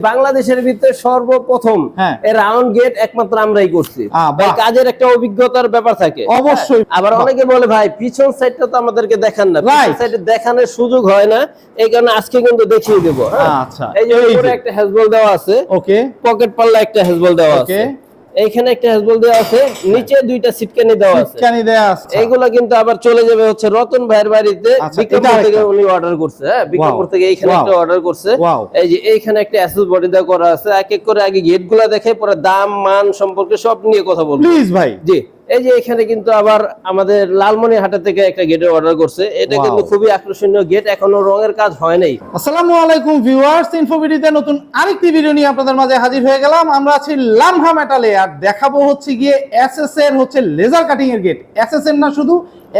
বাংলাদেশের ভিতরে সর্বপ্রথম হ্যাঁ। রাউন্ড গেট একমাত্র আমরাই করছি। কাজের একটা অভিজ্ঞতার ব্যাপার থাকে অবশ্যই। হ্যাঁ, আবার অনেকে বলে ভাই পিছন সাইডটা তো আমাদেরকে দেখান না. সাইডে দেখানোর সুযোগ হয় না এই কারণে আজকে কিন্তু দেখিয়ে দেবো হ্যাঁ? আচ্ছা। এই যে। একটা হ্যাজবল দেওয়া আছে ওকে পকেট পাল্লা একটা হ্যাজবল দেওয়া আছে. এইখানে একটা হ্যাজবল দেওয়া আছে নিচে দুইটা সিটকানি দেওয়া আছে। সিটকানি দেওয়া আছে। এইগুলা কিন্তু আবার চলে যাবে হচ্ছে রতন ভাইয়ের বাড়িতে আচ্ছা, বিক্রমপুর থেকে উনি অর্ডার করছে হ্যাঁ বিক্রমপুর থেকে এইখানে একটা অর্ডার করছে। এই যে এইখানে একটা অ্যাসেস বডি দেওয়া করা আছে এক এক করে আগে গেটগুলা দেখে পরে দাম মান সম্পর্কে সব নিয়ে কথা বলব। প্লিজ ভাই। জি। এই যে এখানে কিন্তু আবার আমাদের লালমনি হাটা থেকে একটা গেটের অর্ডার করছে। এটা কিন্তু খুবই আকর্ষণীয় গেট এখনও রঙের কাজ হয় নাই। আসসালামু আলাইকুম ভিউয়ার্স ইনফোভিডিতে নতুন আরেকটি ভিডিও নিয়ে আপনাদের মাঝে হাজির হয়ে গেলাম। আমরা আছি লামহা মেটালে আর দেখাবো হচ্ছে গিয়ে এসএস এর হচ্ছে লেজার কাটিং এর গেট এসএস এর না শুধু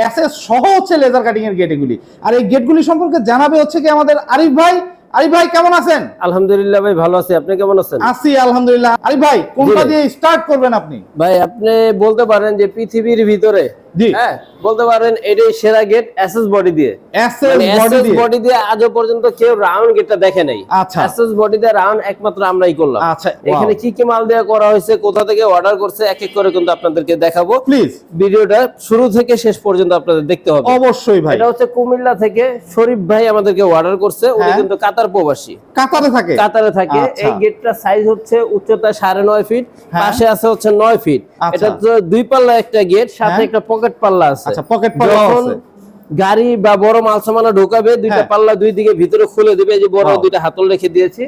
এসএস সহ হচ্ছে লেজার কাটিং এর গেট এগুলি। আর এই গেটগুলি সম্পর্কে জানাবে হচ্ছে কি আমাদের আরিফ ভাই। আরিফ ভাই কেমন আছেন? আলহামদুলিল্লাহ ভাই ভালো আছি। আপনি কেমন আছেন? আছি আলহামদুলিল্লাহ। আরিফ ভাই কোনটা দিয়ে স্টার্ট করবেন আপনি? ভাই আপনি বলতে পারেন যে পৃথিবীর ভিতরে জি। হ্যাঁ বলতে পারেন এটাই সেরা গেট অ্যাসেস বডি দিয়ে এসএস বডি দিয়ে আজও পর্যন্ত কেউ রাউন্ড গেটটা দেখে নাই আচ্ছা। এসএস বডি দিয়ে রাউন্ড একমাত্র আমরাই করলাম আচ্ছা, এখানে কি কি মাল দেওয়া করা হয়েছে কোথা থেকে অর্ডার করছে এক এক করে কিন্তু আপনাদেরকে দেখাবো প্লিজ ভিডিওটা শুরু থেকে শেষ পর্যন্ত আপনাদের দেখতে হবে অবশ্যই ভাই এটা হচ্ছে কুমিল্লা থেকে শরীফ ভাই আমাদেরকে অর্ডার করছে উনি হ্যাঁ। কিন্তু কাতার প্রবাসী কাতারে থাকে কাতারে থাকে আচ্ছা। এই গেটটার সাইজ হচ্ছে উচ্চতা সাড়ে নয় ফিট। পাশে আছে হচ্ছে নয় ফিট আচ্ছা। এটা তো দুই পাল্লা একটা গেট সাথে হ্যাঁ। একটা পকেট পাল্লা আছে আচ্ছা, পাল্লাও যখন আছে। গাড়ি বা বড় মাল সামানা ঢোকাবে দুইটা হ্যাঁ। পাল্লা দুই দিকে ভিতরে খুলে দিবে এই যে বড় দুইটা হাতল রেখে দিয়েছি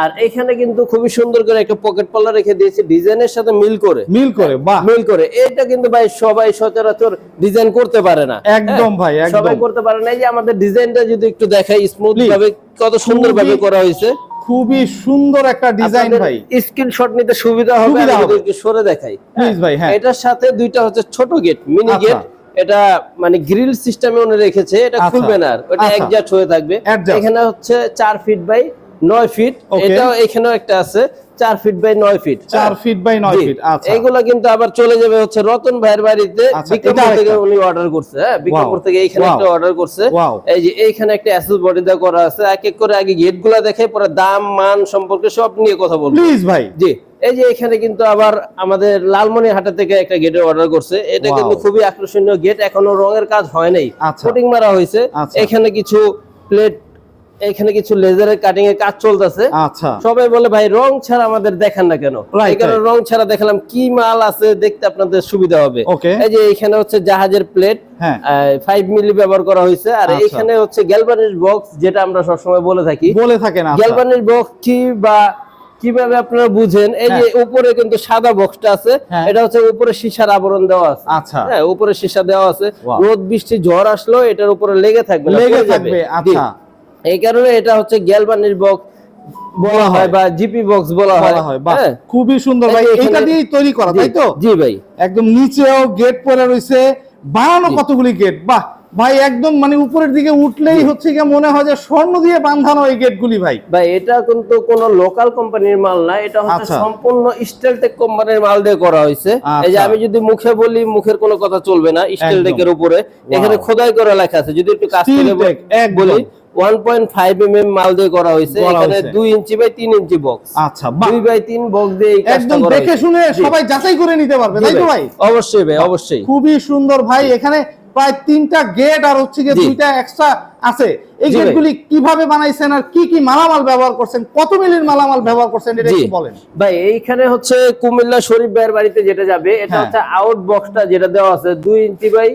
আর এখানে কিন্তু খুবই সুন্দর করে একটা পকেট পাল্লা রেখে দিয়েছি ডিজাইনের সাথে মিল করে মিল করে বাহ মিল করে এটা কিন্তু ভাই সবাই সচরাচর ডিজাইন করতে পারে না একদম হ্যাঁ? ভাই, একদম। সবাই করতে পারে না এই যে আমাদের ডিজাইনটা যদি একটু দেখাই স্মুথ Please. ভাবে কত সুন্দর ভাবে করা হয়েছে খুবই সুন্দর একটা ডিজাইন ভাই স্ক্রিনশট নিতে সুবিধা হবে একটু সরে দেখাই প্লিজ ভাই হ্যাঁ এটার সাথে দুইটা হচ্ছে ছোট গেট মিনি আচ্ছা। গেট এটা মানে গ্রিল সিস্টেমে উনি রেখেছে এটা আচ্ছা। খুলবে না আর ওটা অ্যাডজাস্ট একজাস্ট হয়ে থাকবে। এখানে হচ্ছে 4 ফিট বাই নয় ফিট এটাও এখানেও একটা আছে চার ফিট বাই নয় ফিট চার ফিট বাই নয় ফিট আচ্ছা। এইগুলা কিন্তু আবার চলে যাবে হচ্ছে রতন ভাইয়ের বাড়িতে আচ্ছা, বিক্রমপুর থেকে উনি অর্ডার করছে হ্যাঁ বিক্রমপুর থেকে এইখানে একটা অর্ডার করছে। এই যে এইখানে একটা অ্যাসেস বডি দেওয়া করা আছে এক এক করে আগে গেটগুলা দেখে পরে দাম মান সম্পর্কে সব নিয়ে কথা বলব। প্লিজ ভাই। জি। এই যে এখানে কিন্তু আবার আমাদের লালমনি হাটা থেকে একটা গেটের অর্ডার করছে। এটা কিন্তু খুবই আকর্ষণীয় গেট এখনও রঙের কাজ হয় নাই। আচ্ছা। কোটিং মারা হয়েছে। আচ্ছা। এখানে কিছু প্লেট এখানে কিছু লেজারের কাটিং এর কাজ চলতেছে। আচ্ছা। সবাই বলে ভাই রং ছাড়া আমাদের দেখান না কেন? Right. রং ছাড়া দেখালাম কি মাল আছে দেখতে আপনাদের সুবিধা হবে। এই যে এখানে হচ্ছে জাহাজের প্লেট হ্যাঁ। ফাইভ মিলি ব্যবহার করা হয়েছে। আর আচ্ছা। এখানে হচ্ছে গ্যালভানিশ বক্স যেটা আমরা সবসময় বলে থাকি। বলে থাকেন আচ্ছা। বক্স কি বা কীভাবে আপনারা বুঝেন? এই যে উপরে কিন্তু সাদা বক্সটা আছে। হ্যাঁ। এটা হচ্ছে উপরে সীসার আবরণ দেওয়া আছে। আচ্ছা। হ্যাঁ উপরে সীসা দেওয়া আছে। রোদ বৃষ্টি ঝড় আসলো এটার উপরে লেগে থাকবে লেগে যাবে। থাকবে, আচ্ছা। এই কারণে এটা হচ্ছে গ্যালভানিশ বক্স বলা হয় বা জিপি বক্স বলা হয়। হয়। খুবই সুন্দর ভাই। এটা দিয়েই তৈরি করা তাই তো? জি ভাই। একদম নিচেও গেট পরে রয়েছে। বানানো কতগুলি গেট? বাহ ভাই একদম মানে উপরের দিকে উঠলেই হচ্ছে কি মনে হয় যে স্বর্ণ দিয়ে বাঁধানো এই গেটগুলি ভাই। ভাই এটা কিন্তু কোন লোকাল কোম্পানির মাল না এটা হচ্ছে আচ্ছা। সম্পূর্ণ স্টেলটেক কোম্পানির মাল দিয়ে করা হয়েছে। এই যে আচ্ছা। আমি যদি মুখে বলি মুখের কোনো কথা চলবে না স্টেলটেকের উপরে। এখানে খোদাই করা লেখা আছে যদি একটু কাছ থেকে বলি one point five M M মাল দিয়ে করা হয়েছে। এখানে দুই ইঞ্চি বাই তিন ইঞ্চি বক্স আচ্ছা দুই বাই তিন বক্স দিয়ে একদম দেখে শুনে সবাই যাচাই করে নিতে পারবে তাই তো ভাই। ভাই? অবশ্যই ভাই অবশ্যই। খুবই সুন্দর ভাই এখানে প্রায় তিনটা গেট আর হচ্ছে গিয়ে দুইটা এক্সট্রা আছে। এই জি ভাই। গেটগুলি কীভাবে বানাইছেন আর কি কি মালামাল ব্যবহার করছেন? কত মিলির মালামাল ব্যবহার করছেন এটা একটু বলেন। ভাই এইখানে হচ্ছে কুমিল্লা শরীফ ভাইয়ের বাড়িতে যেটা যাবে এটা হ্যাঁ। হচ্ছে আউট বক্সটা যেটা দেওয়া আছে দুই ইঞ্চি বাই।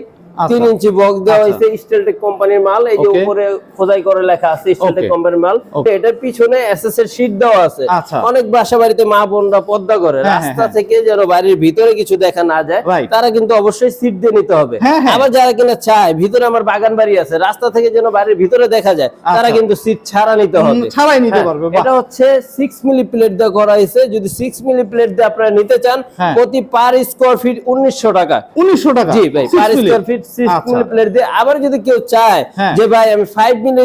তিন ইঞ্চি বক্স দেওয়া আচ্ছা। হয়েছে স্টেলটেক কোম্পানির মাল এই যে উপরে খোদাই করে লেখা আছে স্টেলটেক কোম্পানির মাল এটার পিছনে এসএস এর শীট দেওয়া আছে আচ্ছা। অনেক বাসা বাড়িতে মা বোনরা পদ্মা করে হ্যাঁ, হ্যাঁ, রাস্তা হ্যাঁ। থেকে যেন বাড়ির ভিতরে কিছু দেখা না যায় তারা কিন্তু অবশ্যই সিট দিয়ে নিতে হবে। আবার যারা কিনা চায় ভিতরে আমার বাগান বাড়ি আছে রাস্তা থেকে যেন বাড়ির ভিতরে দেখা যায় তারা আচ্ছা। কিন্তু সিট ছাড়া নিতে হবে ছাড়াই নিতে পারবে, এটা হচ্ছে সিক্স মিলি প্লেট দিয়ে করা হয়েছে যদি সিক্স মিলি প্লেট দিয়ে আপনারা নিতে চান। প্রতি পার স্কোয়ার ফিট উনিশশো টাকা উনিশশো টাকা জি ভাই পার। স্কোয়ার ফিট আচ্ছা। প্লেট দিয়ে আবার যদি কেউ চায় হ্যাঁ। যে ভাই আমি ফাইভ মিলি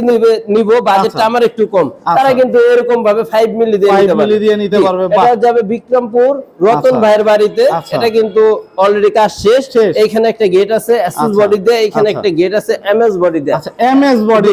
নিব বাজেটটা আচ্ছা। আমার একটু কম আচ্ছা। তারা কিন্তু এরকম ভাবে ফাইভ মিলি দিয়ে 5 মিলি দিয়ে নিতে পারবে, এটা যাবে বিক্রমপুর রতন। ভাইয়ের বাড়িতে। এটা কিন্তু অলরেডি কাজ শেষ। এইখানে একটা গেট আছে এসএস আচ্ছা। বডি দিয়ে এইখানে। একটা গেট আছে এমএস বডি দিয়ে আচ্ছা এমএস বডি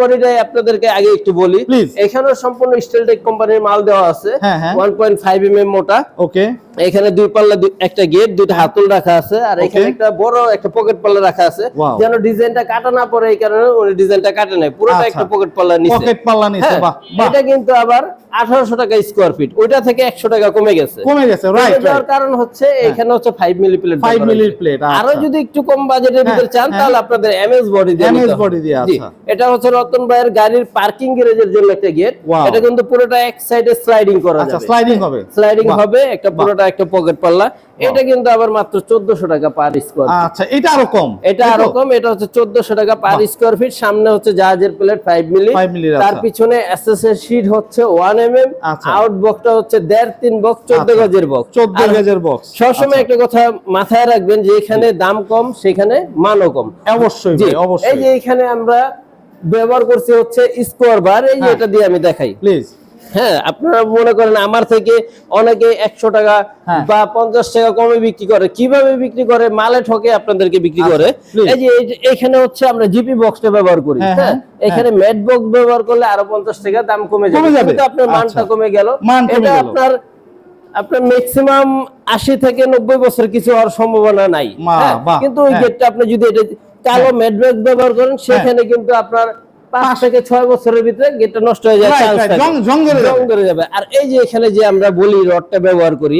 বডিটাই আপনাদেরকে আগে একটু বলি. এখানেও সম্পূর্ণ স্টেলটেক কোম্পানির মাল দেওয়া আছে হ্যাঁ, হ্যাঁ। 1.5 এমএম মোটা ওকে এখানে দুই পাল্লা একটা গেট দুইটা হাতল রাখা আছে আর এখানে একটা বড় একটা পকেট পাল্লা রাখা আছে. যেন ডিজাইনটা কাটা না পড়ে এই কারণে ওই ডিজাইনটা কাটে নাই। পুরোটা আচ্ছা। একটা পকেট পাল্লা নিচে। পকেট পাল্লা নিচে হ্যাঁ, এটা কিন্তু আবার আঠারোশো টাকা স্কোয়ার ফিট ওইটা থেকে একশো টাকা কমে গেছে। কমে গেছে যাওয়ার কারণ হচ্ছে এখানে হচ্ছে ফাইভ মিলি প্লেট 5 মিলির plate, আরও আচ্ছা। যদি একটু কম বাজেটের ভিতরে হ্যাঁ, চান হ্যাঁ। তাহলে আপনাদের এমএস বডি দিয়ে MS নিতে দিয়ে, আচ্ছা। এটা হচ্ছে রতন ভাইয়ের গাড়ির পার্কিং গ্যারেজের জন্য একটা গেট এটা কিন্তু পুরোটা এক সাইডে স্লাইডিং করা আচ্ছা যাবে। স্লাইডিং হবে। স্লাইডিং হবে একটা পুরোটা একটা পকেট পাল্লা এটা কিন্তু আবার মাত্র 1400 টাকা পার স্কোয়ার আচ্ছা এটা আরও কম। এটা তো? এরকম এটা হচ্ছে 1400 টাকা পার স্কোয়ার ফিট সামনে হচ্ছে জাহাজের প্লেট 5 মিলি তার। পিছনে এসএস এর শীট হচ্ছে 1 এমএম আচ্ছা। আউট বক্সটা হচ্ছে 1.5 3 বক্স 14 আচ্ছা। গজের বক্স 14 গজের বক্স সবসময় একটা কথা মাথায় রাখবেন যে এখানে দাম কম সেখানে মানও কম। অবশ্যই ভাই এই যে এখানে আমরা ব্যবহার করছি হচ্ছে স্কোয়ার বার এই হ্যাঁ। এটা দিয়ে আমি দেখাই। প্লিজ হ্যাঁ আপনারা মনে করেন আমার থেকে অনেকে একশো টাকা হ্যাঁ। বা পঞ্চাশ টাকা কমে বিক্রি করে। কীভাবে বিক্রি করে? মালে ঠকে আপনাদেরকে বিক্রি আচ্ছা, করে। এই যে এখানে হচ্ছে আমরা জিপি বক্সটা ব্যবহার করি হ্যাঁ, হ্যাঁ? হ্যাঁ, এখানে ম্যাট বক্স ব্যবহার করলে আরও পঞ্চাশ টাকা দাম কমে যাবে। আপনার মানটা আচ্ছা। কমে গেল। এটা আপনার আপনার ম্যাক্সিমাম আশি থেকে নব্বই বছর কিছু হওয়ার সম্ভাবনা নাই। কিন্তু ওই। গেটটা আপনি যদি এটা কালো ম্যাট বক্স ব্যবহার করেন সেখানে কিন্তু আপনার পাঁচ থেকে ছয় বছরের ভিতরে গেটটা নষ্ট হয়ে যায় ধরে যাবে। আর এই যে এখানে যে আমরা বলি রডটা ব্যবহার করি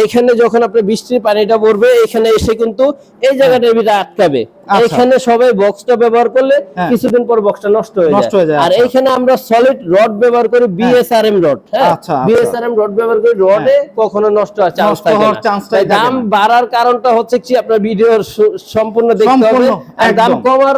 এইখানে যখন আপনি বৃষ্টির পানিটা পড়বে এখানে এসে কিন্তু এই জায়গাটার ভিতরে আটকাবে। এখানে সবাই বক্সটা ব্যবহার করলে হ্যাঁ। কিছুদিন পর বক্সটা নষ্ট হয়ে যায়, আর আচ্ছা। এইখানে আমরা সলিড রড ব্যবহার করি বিএসআরএম রড হ্যাঁ। আচ্ছা, আচ্ছা। বিএসআরএম রড ব্যবহার করি রডে কখনো নষ্ট হওয়ার চান্স থাকে না। দাম বাড়ার কারণটা হচ্ছে কি আপনার ভিডিওর সম্পূর্ণ দেখতে হবে। আর দাম কমার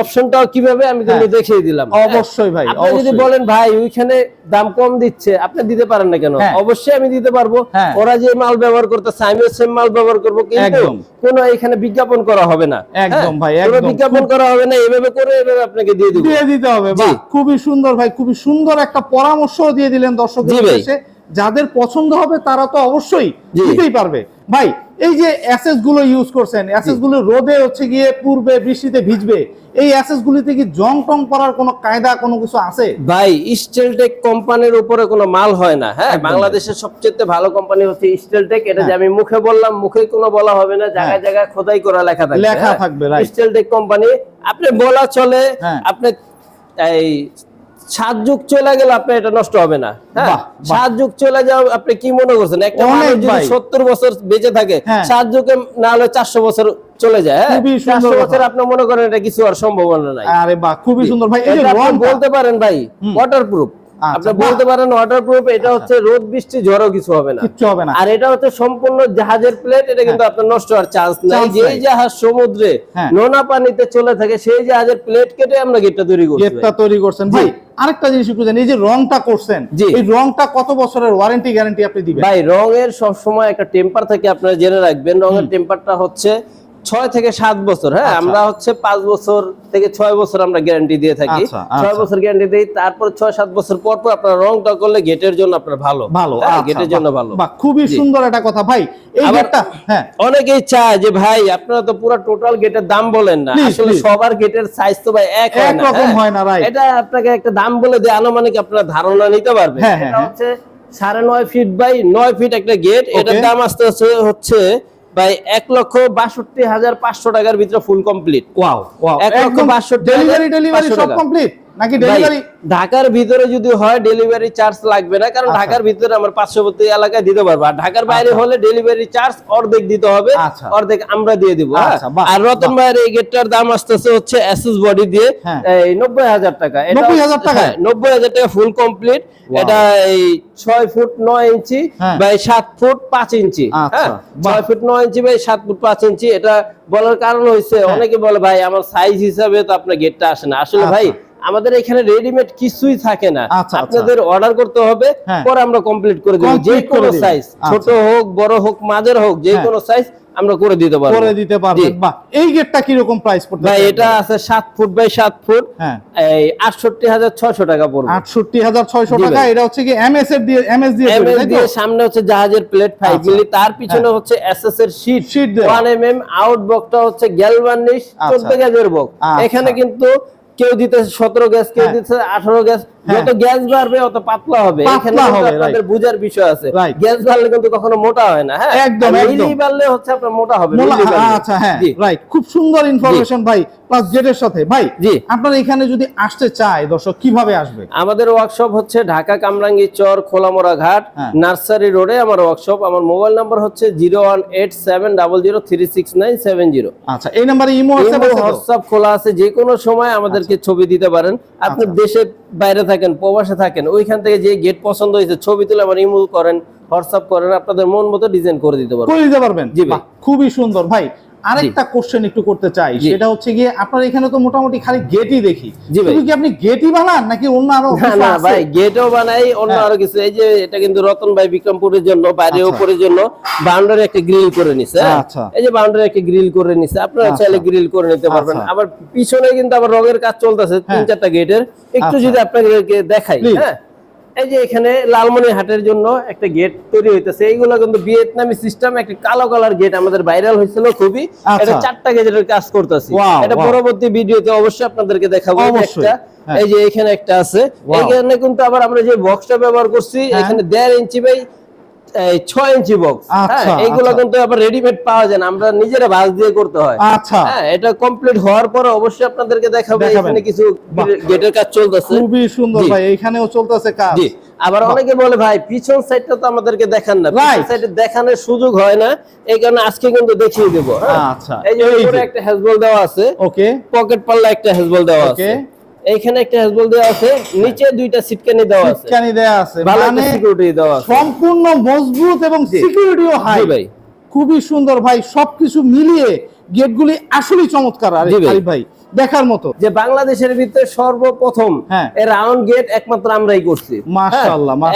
অপশনটাও কীভাবে আমি কিন্তু হ্যাঁ। দেখিয়ে দিলাম। হ্যাঁ। অবশ্যই ভাই আপনি যদি বলেন ভাই ওইখানে দাম কম দিচ্ছে আপনি দিতে পারেন না কেন? হ্যাঁ। অবশ্যই আমি দিতে পারব। হ্যাঁ। ওরা যে মাল ব্যবহার করতেছে আমিও সেম মাল ব্যবহার করব কিন্তু কোনো এখানে বিজ্ঞাপন করা হবে না। একদম। ভাই, কোনো একদম। বিজ্ঞাপন করা হবে না এভাবে করে আপনাকে দিয়ে দিব। দিয়ে দিতে হবে ভাই খুবই সুন্দর ভাই খুবই সুন্দর একটা পরামর্শ দিয়ে দিলেন দর্শকদের। যাদের পছন্দ হবে তারা তো অবশ্যই দিতেই পারবে। ভাই এই যে অ্যাসেসগুলো ইউজ করছেন অ্যাসেসগুলো রোদে হচ্ছে গিয়ে পূর্বে বৃষ্টিতে ভিজবে এই অ্যাসেস গুলিতে কি জং টং করার কোনো কায়দা কোনো কিছু আছে ভাই স্টেলটেক কোম্পানির উপরে কোনো মাল হয় না হ্যাঁ বাংলাদেশের সবচেয়ে ভালো কোম্পানি হচ্ছে স্টেলটেক এটা যে হ্যাঁ। আমি মুখে বললাম মুখে কোনো বলা হবে না জায়গায় হ্যাঁ। জায়গায় খোদাই করা লেখা থাকবে লেখা থাকবে, right. স্টেলটেক কোম্পানি আপনি বলা চলে হ্যাঁ। আপনি এই সাত যুগ চলে গেলে আপনার এটা নষ্ট হবে না হ্যাঁ। সাত যুগ চলে যাও আপনি কি মনে করছেন? একটা মানুষ যদি সত্তর বছর বেঁচে থাকে হ্যাঁ। সাত যুগে না হলে চারশো বছর চলে যায় হ্যাঁ? চারশো বছর আপনি মনে করেন এটা কিছু আর সম্ভাবনা নাই। আরে বাহ খুবই সুন্দর। ভাই বলতে পারেন ভাই ওয়াটার ওয়াটারপ্রুফ আচ্ছা, আপনি বাহ। বলতে পারেন ওয়াটারপ্রুফ এটা হচ্ছে রোদ বৃষ্টি ঝড়ও কিছু হবে না। কিচ্ছু হবে না। আর এটা হচ্ছে সম্পূর্ণ জাহাজের প্লেট এটা কিন্তু আপনার নষ্ট হওয়ার চান্স নাই। যেই জাহাজ সমুদ্রে হ্যাঁ। নোনা পানিতে চলে থাকে সেই জাহাজের প্লেট কেটে আমরা গেটটা তৈরি করছি গেটটা তৈরি করছেন। ভাই আরেকটা জিনিস একটু জানি এই যে রংটা করছেন। এই রংটা কত বছরের ওয়ারেন্টি গ্যারান্টি আপনি দিবেন? ভাই রঙের সব সময় একটা টেম্পার থাকে আপনারা জেনে রাখবেন। রঙের টেম্পারটা হচ্ছে ছয় থেকে সাত বছর হ্যাঁ? আচ্ছা। আমরা হচ্ছে পাঁচ বছর থেকে ছয় বছর আমরা গ্যারান্টি দিয়ে থাকি। আচ্ছা, ছয় আচ্ছা। বছর গ্যারান্টি দিই তারপর ছয় সাত বছর পর পর আপনার রংটা করলে গেটের জন্য আপনার ভালো। ভালো হ্যাঁ, গেটের জন্য ভালো। খুবই সুন্দর একটা কথা। ভাই এই গেটটা হ্যাঁ। অনেকেই চায় যে ভাই আপনারা তো পুরো টোটাল গেটের দাম বলেন না। আসলে সবার গেটের সাইজ তো ভাই এক হয় হ্যাঁ? হয় না, right. এটা আপনাকে একটা দাম বলে দিয়ে আনুমানিক আপনার ধারণা নিতে পারবে হ্যাঁ, হ্যাঁ, এটা হ্যাঁ। হচ্ছে সাড়ে নয় ফিট বাই নয় ফিট একটা গেট এটার দাম আসতে হচ্ছে ভাই এক লক্ষ বাষট্টি হাজার পাঁচশো টাকার ভিতরে ফুল কমপ্লিট ওয়াও ওয়াও এক লক্ষ বাষট্টি ডেলিভারি ডেলিভারি সব। কমপ্লিট নাকি ডেলিভারি ঢাকার ভিতরে যদি হয় ডেলিভারি চার্জ লাগবে না কারণ আচ্ছা। ঢাকার ভিতরে আমার পার্শ্ববর্তী এলাকায় দিতে পারব আর ঢাকার বাইরে আচ্ছা। হলে ডেলিভারি চার্জ অর্ধেক দিতে হবে আচ্ছা। অর্ধেক আমরা দিয়ে দিব হ্যাঁ? আর রতন ভাইয়ের এই গেটটার দাম আসতেছে হচ্ছে এসএস বডি দিয়ে হ্যাঁ। এই নব্বই হাজার টাকা এটা 90,000 টাকায়? হ্যাঁ, নব্বই হাজার টাকা ফুল কমপ্লিট এটা এই ছয় ফুট নয় ইঞ্চি হ্যাঁ। বাই সাত ফুট পাঁচ ইঞ্চি হ্যাঁ ছয় ফুট নয় ইঞ্চি বাই সাত ফুট পাঁচ ইঞ্চি এটা বলার কারণ হয়েছে হ্যাঁ। অনেকে বলে ভাই আমার সাইজ হিসাবে তো আপনার গেটটা আসে না আসলে। ভাই আমাদের এখানে রেডিমেড কিছুই থাকে না আচ্ছা, আচ্ছা। আপনাদের অর্ডার করতে হবে হ্যাঁ। পরে আমরা কমপ্লিট করে দেবো যে কোনো সাইজ ছোট। হোক বড় হোক মাঝের হোক যে হ্যাঁ। কোনো সাইজ আমরা করে দিতে পারব করে দিতে পারবেন জি। বাহ এই গেটটা কি রকম প্রাইস পড়তে ভাই এটা আছে সাত ফুট বাই সাত ফুট হ্যাঁ এই আটষট্টি হাজার ছয়শো টাকা পড়বে আটষট্টি হাজার ছয়শো জি টাকা এটা হচ্ছে কি এমএস এর দিয়ে এমএস দিয়ে তো? দিয়ে সামনে হচ্ছে জাহাজের প্লেট আচ্ছা। মিলি তার পিছনে হচ্ছে এসএস এর শীট Sheet দেওয়া। ওয়ান এম এম আউট বক্সটা হচ্ছে গ্যালভানিশ আচ্ছা। চোদ্দ গ্যাসের বক্স। এখানে কিন্তু কেউ দিতেছে সতেরো গ্যাস কেউ হ্যাঁ। দিতেছে আঠারো গ্যাস। যত গ্যাস বাড়বে অত পাতলা হবে। এখানে আপনাদের বুঝার বিষয় আছে। গ্যাস বাড়লে কিন্তু কখনো মোটা হয় না হ্যাঁ? একদম, মিলি বাড়লে হচ্ছে আপনার মোটা হবে। আচ্ছা হ্যাঁ রাইট খুব সুন্দর ইনফরমেশন ভাই প্লাস গেটের সাথে। ভাই জি। আপনারা এখানে যদি আসতে চায় দর্শক কীভাবে আসবে? আমাদের ওয়ার্কশপ হচ্ছে ঢাকা কামরাঙ্গি চর খোলামোড়া ঘাট হ্যাঁ। নার্সারি রোডে আমার ওয়ার্কশপ আমার মোবাইল নাম্বার হচ্ছে zero one eight seven double zero three six nine seven zero. আচ্ছা এই নাম্বারে ইমো হোয়াটসঅ্যাপ খোলা আছে যে কোনো সময় আমাদেরকে ছবি দিতে পারেন। আপনি আচ্ছা। বাইরে থাকেন প্রবাসে থাকেন ওইখান থেকে যে গেট পছন্দ হয়েছে ছবি তুলে আবার ইমো করেন হোয়াটসঅ্যাপ করেন আপনাদের মন মতো ডিজাইন করে দিতে পারবেন। করে দিতে পারবেন। জি ভাই। খুবই সুন্দর। ভাই আরেকটা কোশ্চেন একটু করতে চাই সেটা হচ্ছে গিয়ে আপনার এখানে তো মোটামুটি খালি গেটই দেখি শুধু কি আপনি গেটই বানান নাকি অন্য আরও না? ভাই গেটও বানাই অন্য হ্যাঁ। আরও কিছু এই যে এটা কিন্তু রতন ভাই বিক্রমপুরের জন্য বাইরে আচ্ছা। উপরের জন্য বাউন্ডারি একটা গ্রিল করে নিছে হ্যাঁ? আচ্ছা। এই যে বাউন্ডারি একটা গ্রিল করে নিছে আপনারা আচ্ছা। চাইলে গ্রিল করে নিতে পারবেন আচ্ছা। আবার পিছনে কিন্তু আবার রঙের কাজ চলতেছে তিন হ্যাঁ। চারটা গেটের একটু আচ্ছা। যদি আপনাদেরকে দেখাই হ্যাঁ এই যে এখানে লালমনি হাটের জন্য একটা গেট তৈরি হইতেছে এইগুলো কিন্তু ভিয়েতনামি সিস্টেম একটা কালো কালার গেট আমাদের ভাইরাল হয়েছিল খুবই আচ্ছা। এটা চারটা গেটের কাজ করতেছি এটা. পরবর্তী ভিডিওতে অবশ্যই আপনাদেরকে দেখাবো একটা হ্যাঁ। এই যে এখানে একটা আছে এই এখানে কিন্তু আবার আমরা যে বক্সটা ব্যবহার করছি হ্যাঁ। এখানে দেড় ইঞ্চি বাই ছয় ইঞ্চি বক্স আচ্ছা, হ্যাঁ এইগুলো আচ্ছা। কিন্তু আবার রেডিমেড পাওয়া যায় না আমরা নিজেরা ভাঁজ দিয়ে করতে হয়। আচ্ছা। হ্যাঁ এটা কমপ্লিট হওয়ার পরে অবশ্যই আপনাদেরকে দেখাবো এখানে কিছু গেটের কাজ চলতেছে। খুবই সুন্দর ভাই এইখানেও চলতেছে কাজ। আবার অনেকে বলে ভাই পিছন সাইডটা তো আমাদেরকে দেখান না। পিছন Right. সাইডে দেখানোর সুযোগ হয় না। এই কারণে আজকে কিন্তু দেখিয়ে দেবো হ্যাঁ। আচ্ছা, এই যে। একটা হ্যাজবল দেওয়া আছে। ওকে পকেট পাল্লা একটা হ্যাজবল দেওয়া আছে. এইখানে একটা হ্যাজবল দেওয়া আছে নিচে দুইটা সিটকানি দেওয়া আছে। সিটকানি দেওয়া আছে। মানে সিকিউরিটি দেওয়া আছে। সম্পূর্ণ মজবুত এবং সিকিউরিটিও হাই ভাই। খুবই সুন্দর ভাই সবকিছু মিলিয়ে গেটগুলি আসলেই চমৎকার। আর ভাই। দেখার মতো যে বাংলাদেশের ভিতরে সর্বপ্রথম হ্যাঁ। রাউন্ড গেট একমাত্র আমরাই করছি হ্যাঁ।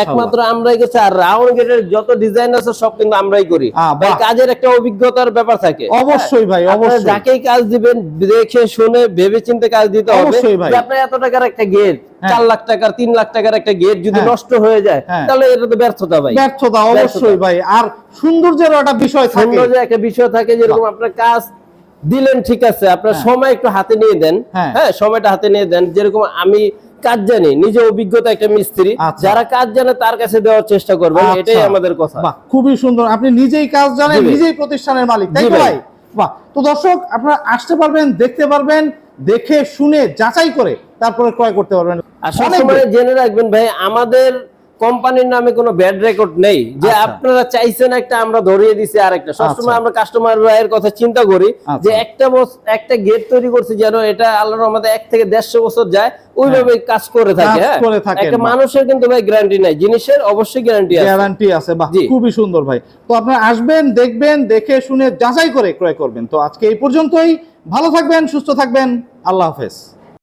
একমাত্র আমরাই করছি আর রাউন্ড গেটের যত ডিজাইন আছে সব কিন্তু আমরাই করি ভাই কাজের একটা অভিজ্ঞতার ব্যাপার থাকে অবশ্যই ভাই, হ্যাঁ, অবশ্যই। যাকেই কাজ দিবেন দেখে শুনে ভেবে চিন্তে কাজ দিতে হবে অবশ্যই ভাই। আপনার এত টাকার একটা গেট হ্যাঁ। চার লাখ টাকার তিন লাখ টাকার একটা গেট যদি হ্যাঁ। নষ্ট হয়ে যায় হ্যাঁ। তাহলে এটা তো ব্যর্থতা ভাই ব্যর্থতা অবশ্যই ভাই আর সৌন্দর্যের একটা বিষয় থাকে সৌন্দর্য একটা বিষয় থাকে যেরকম আপনার কাজ দিলেন ঠিক আছে আপনার হ্যাঁ। সময় একটু হাতে নিয়ে দেন হ্যাঁ। হ্যাঁ সময়টা হাতে নিয়ে দেন যেরকম আমি কাজ জানি নিজে অভিজ্ঞতা একটা মিস্ত্রি আচ্ছা। যারা কাজ জানে তার কাছে দেওয়ার চেষ্টা করবেন আচ্ছা। এটাই আমাদের কথা বাহ খুবই সুন্দর আপনি নিজেই কাজ জানেন নিজেই প্রতিষ্ঠানের মালিক তাই ভাই। বাহ তো দর্শক আপনারা আসতে পারবেন দেখতে পারবেন দেখে শুনে যাচাই করে তারপরে ক্রয় করতে পারবেন আর সবসময় জেনে রাখবেন ভাই আমাদের কোম্পানির নামে কোনো ব্যাড রেকর্ড নেই। যে আচ্ছা। আপনারা চাইছেন একটা আমরা ধরিয়ে দিছি আরেকটা। সবসময় আচ্ছা। আমরা কাস্টমার এর কথা চিন্তা করি আচ্ছা। যে একটা একটা গেট তৈরি করছি যেন এটা আল্লাহর আমাদের এক থেকে দেড়শো বছর যায় ওইভাবে কাজ করে থাকে হ্যাঁ। একটা মানুষের কিন্তু ভাই গ্যারান্টি নাই জিনিসের অবশ্যই গ্যারান্টি আছে। গ্যারান্টি আছে বাহ খুবই সুন্দর ভাই। তো আপনারা আসবেন দেখবেন দেখে শুনে যাচাই করে ক্রয় করবেন। তো আজকে এই পর্যন্তই। ভালো থাকবেন সুস্থ থাকবেন। আল্লাহ হাফেজ।